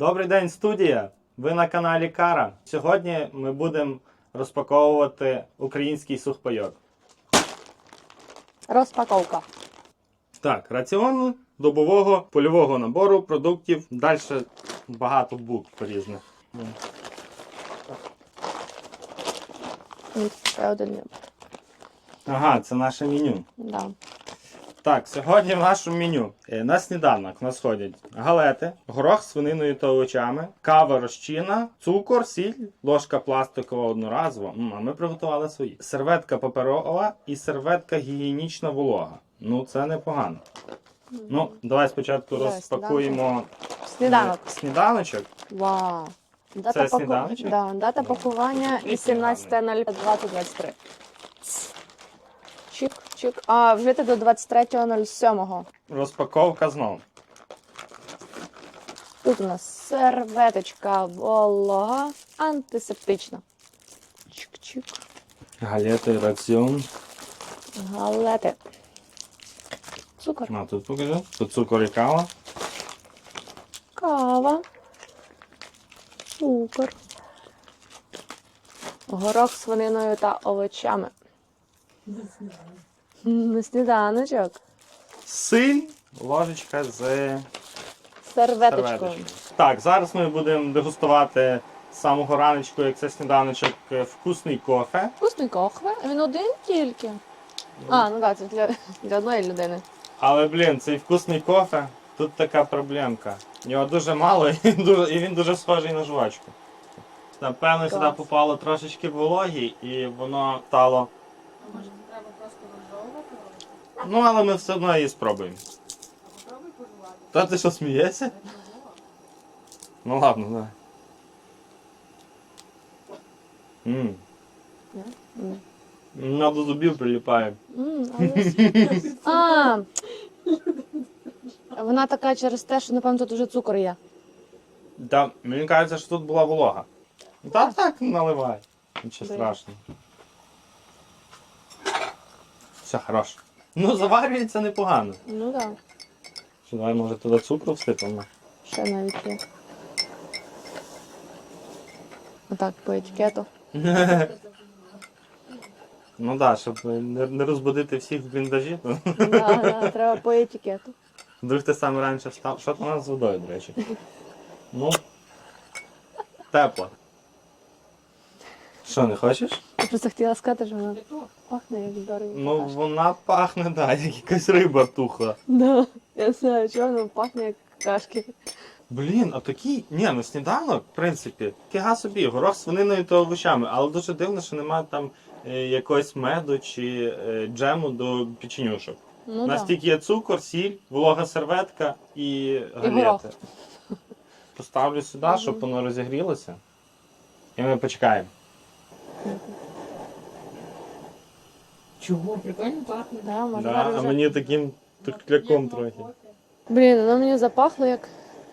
Добрий день, студія! Ви на каналі Кара. Сьогодні ми будемо розпаковувати український сухпайок. Розпаковка. Так, раціон добового польового набору продуктів. Далі багато букв різних. Ага, це наше меню. Да. Так, сьогодні в нашому меню е, на сніданок нас ходять галети, горох з свининою та овочами, кава розчина, цукор, сіль, ложка пластикова одноразова. А ми приготували свої. Серветка паперова і серветка гігієнічна волога. Ну це непогано. Ну, давай спочатку Давай, розпакуємо Сніданок. е, сніданочок. Вау. Дата Це сніданочок? Да, дата пакування 18.02.2023 шкафчик, а вжити до 23.07. Розпаковка знову. Тут у нас серветочка волога антисептична. Чик-чик. Галети, раціон. Галети. Цукор. А тут покажи. Тут цукор і кава. Кава. Цукор. Горох з свининою та овочами. На сніданочок. Силь, ложечка з Серветочкою. серветочкою. Так, зараз ми будемо дегустувати з самого раночку, як це сніданочок, е, вкусний кофе. Вкусний кохве. Він один тільки. А, ну так, це для, для одної людини. Але, блін, цей вкусний кофе, тут така проблемка. Його дуже мало і він дуже, і він дуже схожий на жвачку. Напевно, сюди Клас. попало трошечки вологі і воно стало. Може, не треба просто розжовувати? Ну, але ми все одно її спробуємо. Та ти що смієшся? Ну ладно, давай. Ммм. М. На до зубів приліпає. А, вона така через те, що, напевно, тут вже цукор є. Та мені кажеться, що тут була волога. Та так наливай. Нічого Блін. страшного. Все хорошо. Ну, заварюється непогано. Ну так, Що, давай, може, туди цукру всипемо? ще навіть є. Отак, по етикету. Ну так, щоб не, не розбудити всіх в бліндажі. то Да, да, треба по етикету. Вдруг ти саме раніше встав. Що там у нас з водою, до речі? Ну. Тепло. Що, не хочеш? Я просто хотіла сказати, що вона пахне як здорово. Ну, вона пахне, да, як якась риба тухла. Да, я знаю, чого воно пахне як кашки. Блін, а такий, ні, ну сніданок, в принципі, кига собі, горох з свининою та овочами, але дуже дивно, що немає там е, якогось меду чи е, джему до печенюшок. Ну У нас так. тільки є цукор, сіль, волога серветка і горох. галети. Поставлю сюди, щоб воно розігрілося. І ми почекаємо. Чого? Прикольно пахне. Да, може, Да, а вже- мені таким тукляком трохи. Блін, воно мені запахло, як,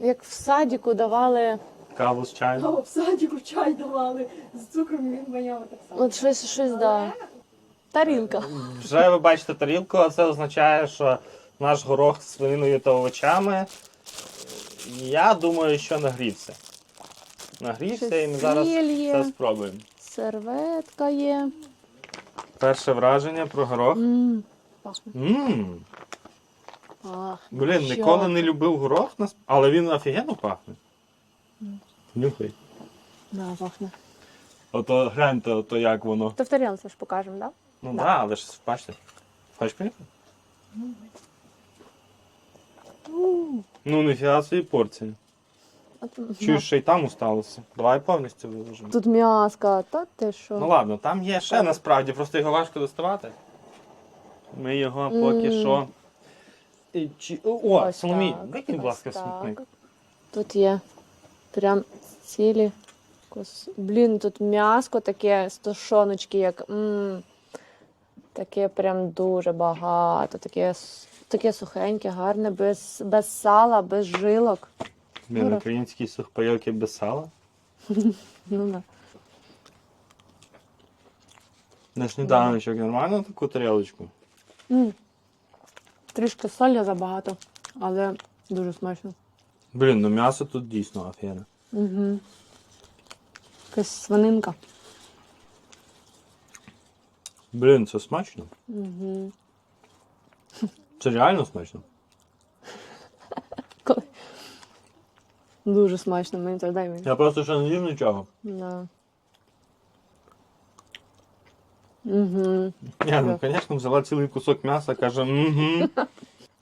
як в садіку давали Каву з чаєм. А в садіку чай давали з цукром, він воняв так само. от щось, щось, да. Тарілка. Вже ви бачите тарілку, а це означає, що наш горох з свининою та овочами. Я думаю, що нагрівся. Нагрівся і ми зараз є. це спробуємо. Серветка є. Перше враження про горох. М, Пахне. Ммм. Пахне. Блін, Що? ніколи не любив горох, нас- але він офігенно пахне. Нюхай. Да, пахне. Ото гляньте, ото як воно. То в тарілці ж покажемо, так? Ну так, да, але ж бачите. Хочеш поїхати? Ну, ніфіга собі порція. Чуєш, ще й там усталося. Давай повністю виложимо. Тут м'яска, та ти що? Ну ладно, там є ще насправді, просто його важко доставати. Ми його поки що. І чи- О, Ось Соломій, так, викинь, будь ось ласка, так. смітник. Тут є прям цілі. кус- Блін, тут м'яско таке з тушоночки, як. м Таке прям дуже багато. Таке, с- таке сухеньке, гарне, без, без сала, без жилок. Блін, Ура. українські сухпайоки без сала. Ну, да. На сніданочок нормально таку тарілочку? М. Трішки солі забагато, але дуже смачно. Блін, ну м'ясо тут дійсно офігенне. Угу. Якась свининка. Блін, це смачно. Угу. Це реально смачно. Дуже смачно, мені так дай мені. Я просто ще не їв нічого. Да. Угу. Я, ну, звісно, взяла цілий кусок м'яса, каже, угу.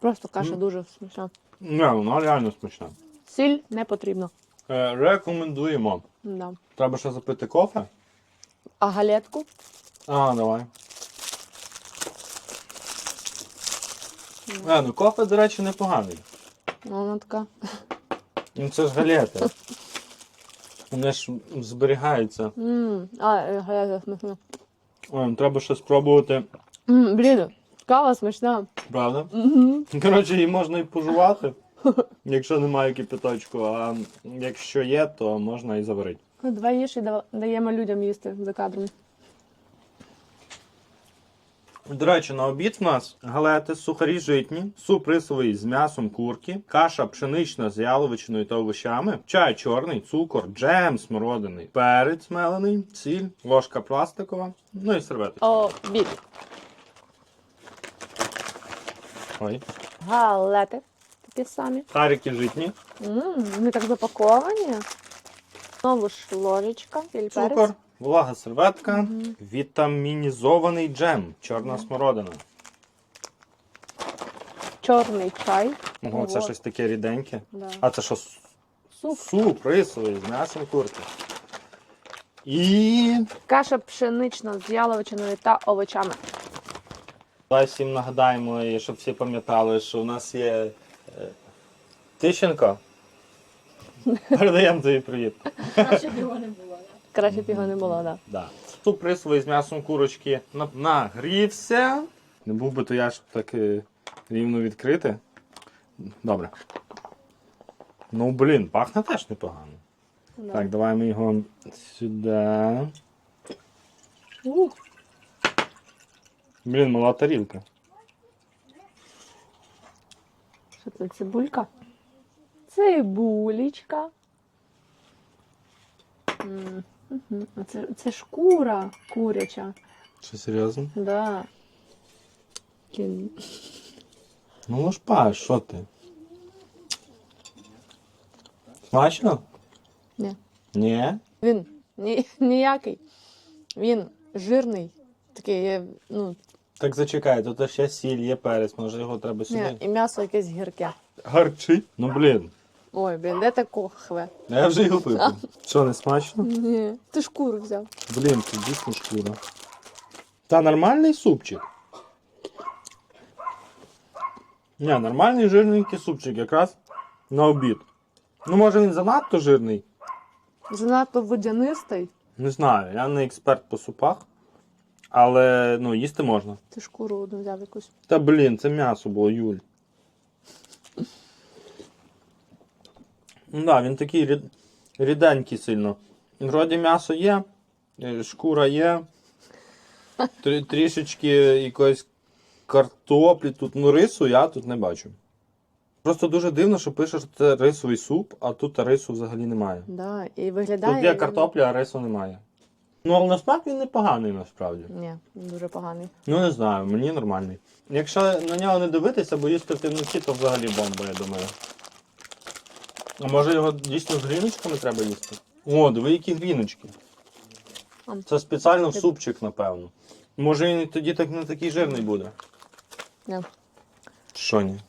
Просто каша дуже смачна. Не, вона реально смачна. Сіль не потрібно. Е, рекомендуємо. Да. Треба ще запити кофе. А галетку? А, давай. А, ну кофе, до речі, непоганий. Ну, Вона така. Ну це ж галети. Вони ж зберігаються. М, А, е, галета смачна. Ой, ну, треба ще спробувати, М, Блін, кава смачна. правда? Угу. Коротше, її можна і пожувати, якщо немає кипяточку, а якщо є, то можна і заварити. Два їж і даємо людям їсти за кадром. До речі, на обід в нас галети, сухарі житні, суп рисовий з м'ясом курки, каша пшенична з яловичиною та овочами, чай чорний, цукор, джем смородиний, перець мелений, сіль, ложка пластикова, ну і серветочка. Обід. Ой. Галети. Такі самі. Тарики житні, М, Вони так запаковані. Знову ж ложечка, сіль, цукор. Влага серветка, Мгм. вітамінізований джем, чорна смородина. Чорний чай. Ого, це Ого. щось таке ріденьке. Да. А це що? Суп. Суп рисовий з м'ясом курки. І Каша пшенична з яловичиною та овочами. Давай всім нагадаємо, і щоб всі пам'ятали, що у нас є е, Тищенко. Передаємо тобі привіт. Краще б його не було. Краще б його не було, так. Да. Суп рисовий з м'ясом курочки на- нагрівся. Не був би то я ж так е, рівно відкрити. Добре. Ну, блін, пахне теж непогано. Да. Так, давай ми його сюди. Ух, Блін, мала тарілка. що це цибулька? Цибулечка. М, Це, це шкура куряча. Що серйозно? Да. Блін. Ну, лошпа, що ти? Смачно? Ні. Ні? Він ні, ніякий. Він жирний. Такий, є, ну, Так зачекай, тут ще сіль, є перець, може його треба ні, сюди. і м'ясо якесь гірке. Гарчить? Ну блін, Ой, блін, де та кохве? я вже його випив. Що, не смачно? Ні. Ти шкуру взяв. Блін, це дійсно шкура. Та нормальний супчик. Ні, нормальний жирненький супчик, якраз на обід. Ну, може він занадто жирний. Занадто водянистий. Не знаю, я не експерт по супах. Але ну, їсти можна. Ти шкуру одну взяв якусь. Та блін, це м'ясо було, Юль. Ну да, він такий рід... ріденький сильно. Вроді м'ясо є, е, шкура є. Трі- Трішечки якоїсь картоплі тут, ну рису я тут не бачу. Просто дуже дивно, що пише, що це рисовий суп, а тут рису взагалі немає. Да, і виглядає. Тут є картопля, а рису немає. Ну, але на смак він непоганий насправді. Ні, дуже поганий. Ну не знаю, мені нормальний. Якщо на нього не дивитися, бо їсти в темноті, то взагалі бомба, я думаю. А може його дійсно з гріночками треба їсти? О, диви, які гріночки. Це спеціально в супчик, напевно. Може він і тоді так не такий жирний буде. Ні. Що ні?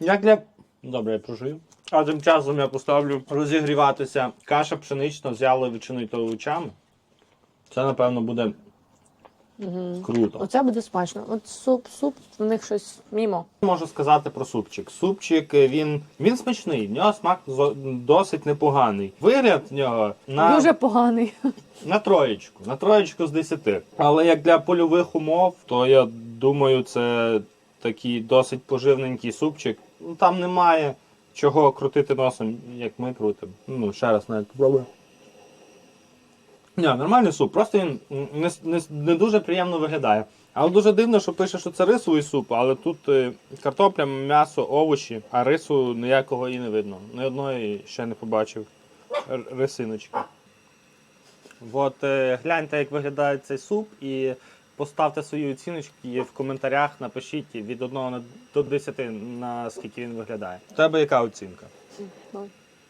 Як для. Добре, я прожую. А тим часом я поставлю розігріватися каша пшенична з яловичиною та овочами. Це, напевно, буде Угу. круто. Оце буде смачно. От суп, суп, в них щось мімо. Можу сказати про супчик. Супчик е, він, він смачний, в нього смак досить непоганий. Вигляд в нього на, Дуже поганий. на троєчку, на троєчку з десяти. Але як для польових умов, то я думаю, це такий досить поживненький супчик. Ну, Там немає чого крутити носом, як ми крутимо. Ну, ще раз навіть попробую. Ні, нормальний суп, просто він не, не, не дуже приємно виглядає. Але дуже дивно, що пише, що це рисовий суп, але тут е, картопля, м'ясо, овочі, а рису ніякого і не видно. Ні одної ще не побачив рисиночки. От е, гляньте, як виглядає цей суп, і поставте свої оціночки в коментарях, напишіть від 1 до 10, наскільки він виглядає. У тебе яка оцінка? Ноль.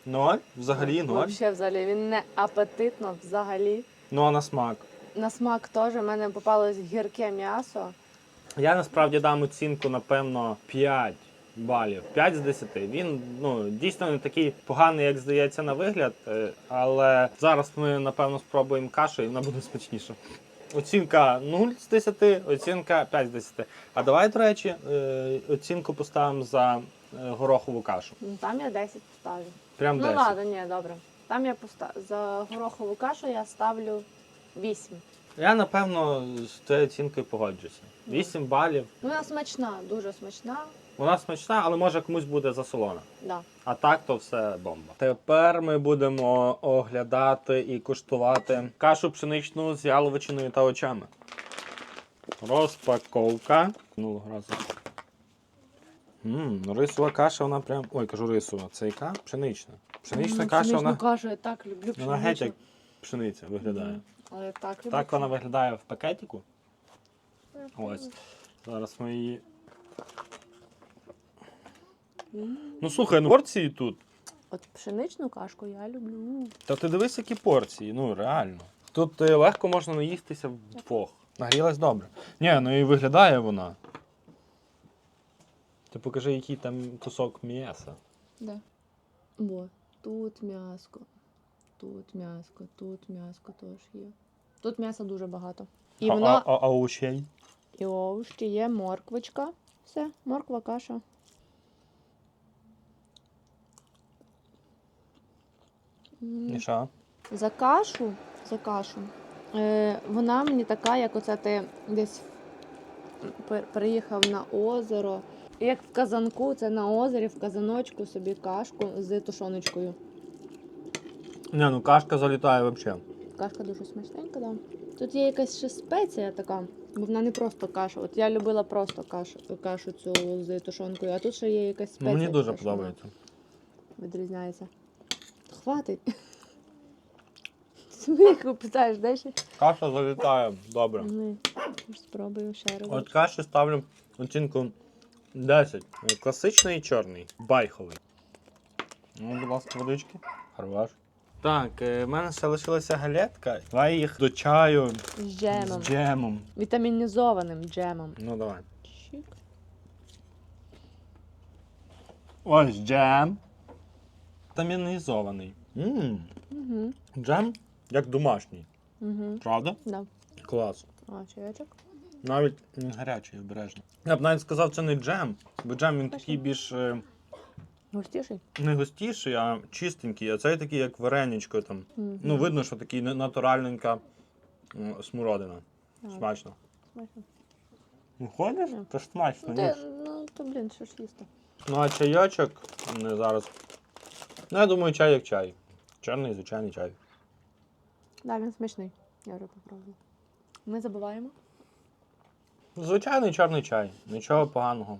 Ноль? Взагалі ноль. Взагалі, взагалі, він не апетитно взагалі. Ну а на смак. На смак теж в мене попалось гірке м'ясо. Я насправді дам оцінку, напевно, 5 балів. 5 з 10. Він ну, дійсно не такий поганий, як здається на вигляд. е, Але зараз ми, напевно, спробуємо кашу і вона буде смачніша. Оцінка 0 з 10, оцінка 5 з 10. А давай, до речі, е, оцінку поставимо за е, горохову кашу. Ну, Там я 10 поставлю. Прям Ну 10. ладно, ні, добре. Там я поста... за горохову кашу я ставлю 8. Я, напевно, з цією оцінкою погоджуся. 8 балів. Ну, вона смачна, дуже смачна. Вона смачна, але може комусь буде засолона. Да. А так то все бомба. Тепер ми будемо оглядати і куштувати кашу пшеничну з яловичиною та очами. Розпаковка. Минулого разу. Ммм, рисова каша, вона прям. Ой, кажу рисова. Це яка? Пшенична. Пшенична Ну, каша, вона. кашу я так люблю Вона геть як пшениця виглядає. Але я так люблю. Так вона виглядає в пакетику. Ось. Зараз ми її. М. Ну слухай, ну порції тут. От пшеничну кашку я люблю. Та ти дивись, які порції, ну реально. Тут е, легко можна наїстися вдвох. Нагрілась добре. Ні, ну і виглядає вона. Ти покажи, який там кусок м'яса. Да. Бо тут м'яско, тут м'яско, тут м'яско теж є. Тут м'яса дуже багато. І а, воно а, а, а овочей? і овочі є морквочка. Все, морква, каша. М, І що? За кашу, за кашу. Е, вона мені така, як оце ти десь пер- приїхав на озеро. Як в казанку, це на озері, в казаночку собі кашку з тушоночкою. Ні, ну кашка залітає взагалі. Кашка дуже смачненька, да. Тут є якась ще спеція така, бо вона не просто каша. От я любила просто кашу, кашу цю з тушонкою, а тут ще є якась спеція. Мені дуже така, подобається. Відрізняється. Хватить. Сміху питаєш, де ще? Каша залітає добре. Ну, спробую ще раз. От каші ставлю оцінку 10. Класичний чорний. Байховий. Ну, будь ласка, водички. Хорош. Так, е, в мене ще лишилася галетка. Давай їх до чаю З джемом. з джемом. Вітамінізованим джемом. Ну давай. Чик. Ось джем. Вітамінізований. Ммм, Угу. джем як домашній. Угу. Правда? Да. Клас. А, чаєчок? Навіть м, гарячий, обережно. Я б навіть сказав, це не джем, бо джем він такий більш е, Густіший? не густіший, а чистенький, а цей такий, як вареничко там. Мгм. Ну, видно, що такий на- натуральненька м, смородина. Так, Смачно. смачно. Ну, ходиш? Ні. Це ж смачно, Ну, ні? ти, ну, то, блін, що ж їсти? Ну, а чайочок не зараз. Ну, я думаю, чай як чай. Чорний, звичайний чай. Да, він смачний. Я вже попробувала. Ми забуваємо. Звичайний чорний чай. Нічого поганого.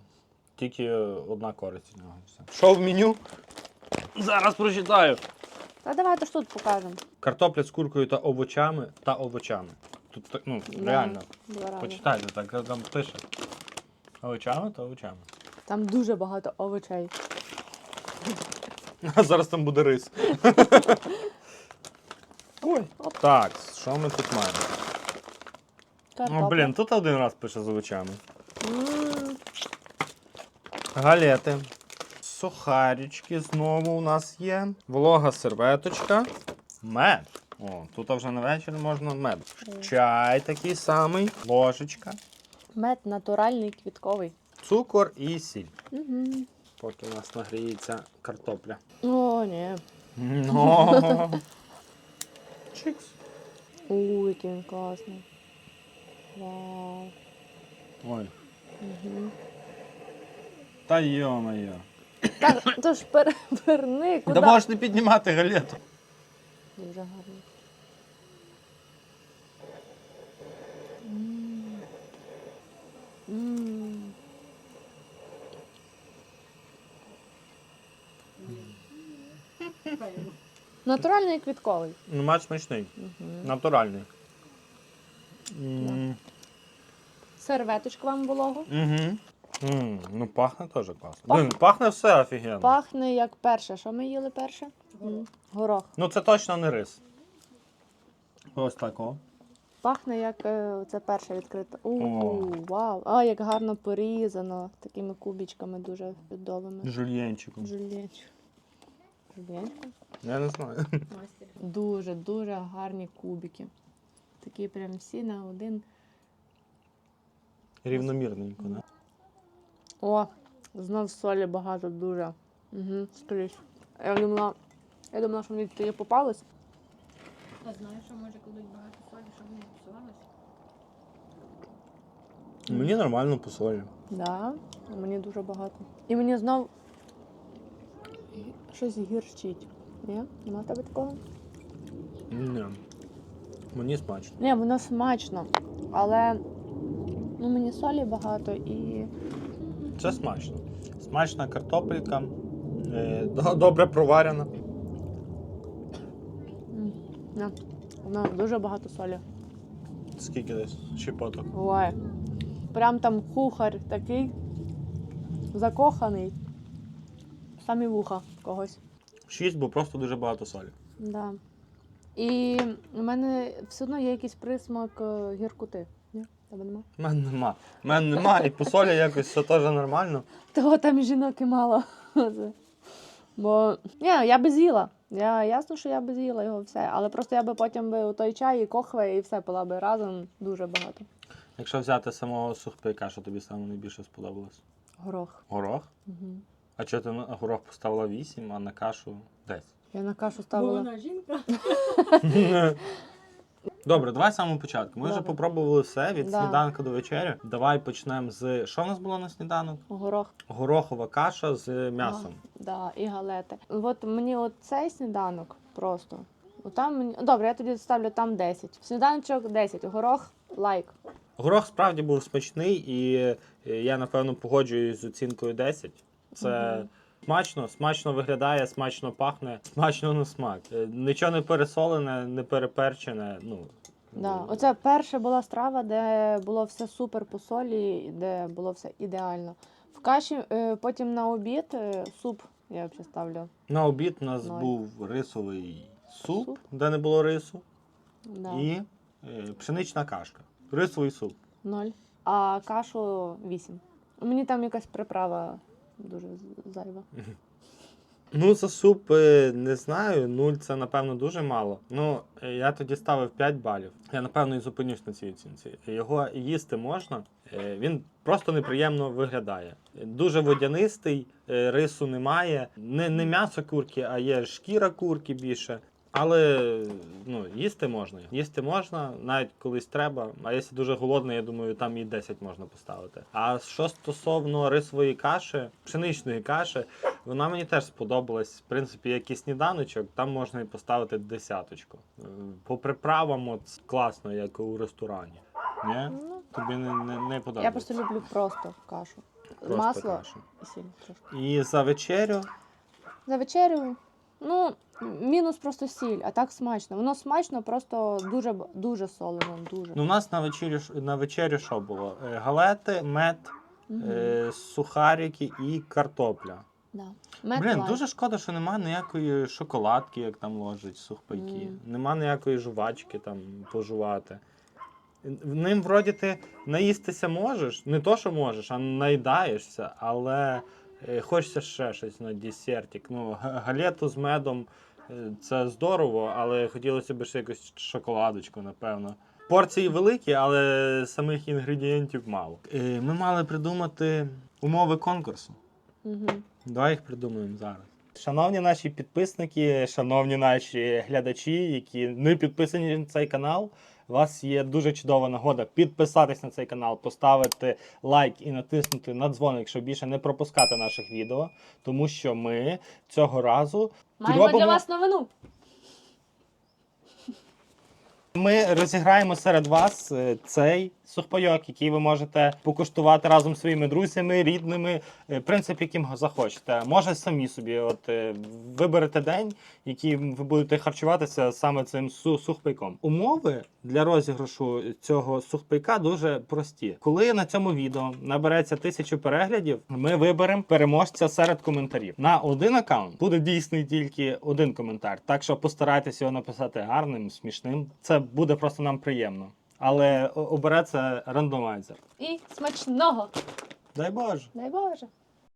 Тільки е, одна користь від нього. все. Що в меню? Зараз прочитаю. Та давай то ж тут покажемо. Картопля з куркою та овочами та овочами. Тут так, ну, Да, реально. Два рази. Почитайте, так там пише. Овочами та овочами. Там дуже багато овочей. А зараз там буде рис. Ой. Оп. Так, що ми тут маємо? Картопля. О, блін, тут один раз пише з овочами. М, Галети. Сухарічки знову у нас є. Волога серветочка. Мед. О, тут вже на вечір можна мед. Чай такий самий, ложечка, Мед натуральний квітковий. цукор і сіль. Угу. Поки у нас нагріється картопля. О, ні. Ну. Чикс. Ой, який він класний. Вау. Ой. Угу. Та йо-моє. Так, то ж переверни. Ну, куди? Да можеш не піднімати галету. Дуже гарно. Натуральний і квітковий. Ну, мать смачний, Угу. натуральний. М, Серветочку вам вологу. Угу. М, Ну, пахне теж класно. Блин, пахне все офігенно. Пахне як перше. Що ми їли перше? М, Горох. Ну, це точно не рис. Ось так, о. Пахне як е, це перше відкрите. У, О. вау. А, як гарно порізано. Такими кубічками дуже чудовими. Жульєнчиком. Жульєнчик. Жульєнчик? Я не знаю. Мастер. Дуже, дуже гарні кубики. Такі прям всі на один. Рівномірненько, да? О, знов солі багато дуже. Угу, скрізь. Я думала, я думала, що мені тоді попалось. А знаєш, що може кладуть багато солі, щоб не псувалося? Мені нормально по солі. Да, мені дуже багато. І мені знов щось гірчить. Ні? Нема в тебе такого? Ні. Мені смачно. Ні, воно смачно. Але ну, мені солі багато і. Це смачно. Смачна картопелька. е, Добре проварена. Воно дуже багато солі. Скільки десь щепоток. Ой. Прям там кухар такий закоханий. Самі вуха когось. Шість, бо просто дуже багато солі. Да. І у мене все одно є якийсь присмак е, гіркоти. Ні? Тебе нема? У мене нема. У мене нема, і по солі якось все теж нормально. Того там і жінок і мало. Бо ні, я би з'їла. Я ясно, що я би з'їла його все. Але просто я би потім би у той чай і кохве, і все пила би разом дуже багато. Якщо взяти самого сухпайка, що тобі саме найбільше сподобалось? Горох. Горох? Угу. А чого ти на горох поставила 8, а на кашу 10? Я на кашу Бо ставила. вона жінка. Добре, давай з самого початку. Ми вже Добре. попробували все від Да. сніданку до вечері. Давай почнемо з. Що в нас було на сніданок? Горох. Горохова каша з м'ясом. Да, і галети. От мені от цей сніданок просто. От Там мені... Добре, я тоді ставлю там 10. Сніданочок 10, горох лайк. Горох справді був смачний, і е, я напевно погоджуюсь з оцінкою 10. Це Мгм. Смачно, смачно виглядає, смачно пахне, смачно на смак. Е, Нічого не пересолене, не переперчене. Ну, Да. Оце перша була страва, де було все супер по солі, де було все ідеально. В каші, е, потім на обід е, суп я взагалі ставлю. На обід у нас Ноль. був рисовий суп, Суп. де не було рису, Да. і е, пшенична кашка. Рисовий суп. Ноль. А кашу 8. Мені там якась приправа дуже зайва. Ну, за суп е, не знаю. Нуль це напевно дуже мало. Ну, е, я тоді ставив 5 балів. Я напевно і зупинюсь на цій оцінці. Його їсти можна. е, Він просто неприємно виглядає. Дуже водянистий, рису немає. Не, не м'ясо курки, а є шкіра курки більше. Але ну, їсти можна. Їсти можна, навіть колись треба. А якщо дуже голодний, я думаю, там і 10 можна поставити. А що стосовно рисової каші, пшеничної каші, вона мені теж сподобалась. В принципі, як і сніданочок, там можна і поставити десяточку. По приправам от класно, як у ресторані. Ні? Ну, Тобі не, не, не подобається? я просто люблю просто кашу. Просто Масло кашу. і сіль трошки. І за вечерю За вечерю, ну, мінус просто сіль, а так смачно. Воно смачно, просто дуже дуже солено, дуже. Ну, у нас на вечерю, ш- на вечерю що було? Е, Галети, мед, Мгм. е, сухарики і картопля. да. Мед Блін, лайт. дуже шкода, що нема ніякої шоколадки, як там ложать сухпайки. Мгм. Нема ніякої жувачки там пожувати. Ним вроді ти наїстися можеш, не то, що можеш, а наїдаєшся, але хочеться ще щось на десертик. Ну, галету з медом е, це здорово, але хотілося б ще якусь шоколадочку, напевно. Порції великі, але самих інгредієнтів мало. Е, Ми мали придумати умови конкурсу. Мгм. Давай їх придумаємо зараз. Шановні наші підписники, шановні наші глядачі, які не підписані на цей канал. У вас є дуже чудова нагода підписатись на цей канал, поставити лайк і натиснути на дзвоник, щоб більше не пропускати наших відео, тому що ми цього разу Маємо робимо- для вас новину. ми розіграємо серед вас е, цей сухпайок, який ви можете покуштувати разом зі своїми друзями, рідними, е, в принципі, яким захочете. Може самі собі, от е, виберете день, який ви будете харчуватися саме цим су- сухпайком. Умови для розіграшу цього сухпайка дуже прості. Коли на цьому відео набереться тисячу переглядів, ми виберемо переможця серед коментарів. На один аккаунт буде дійсний тільки один коментар. Так що постарайтеся його написати гарним, смішним. Це буде просто нам приємно. Але обере це рандомайзер. І смачного! Дай Боже. Дай Боже!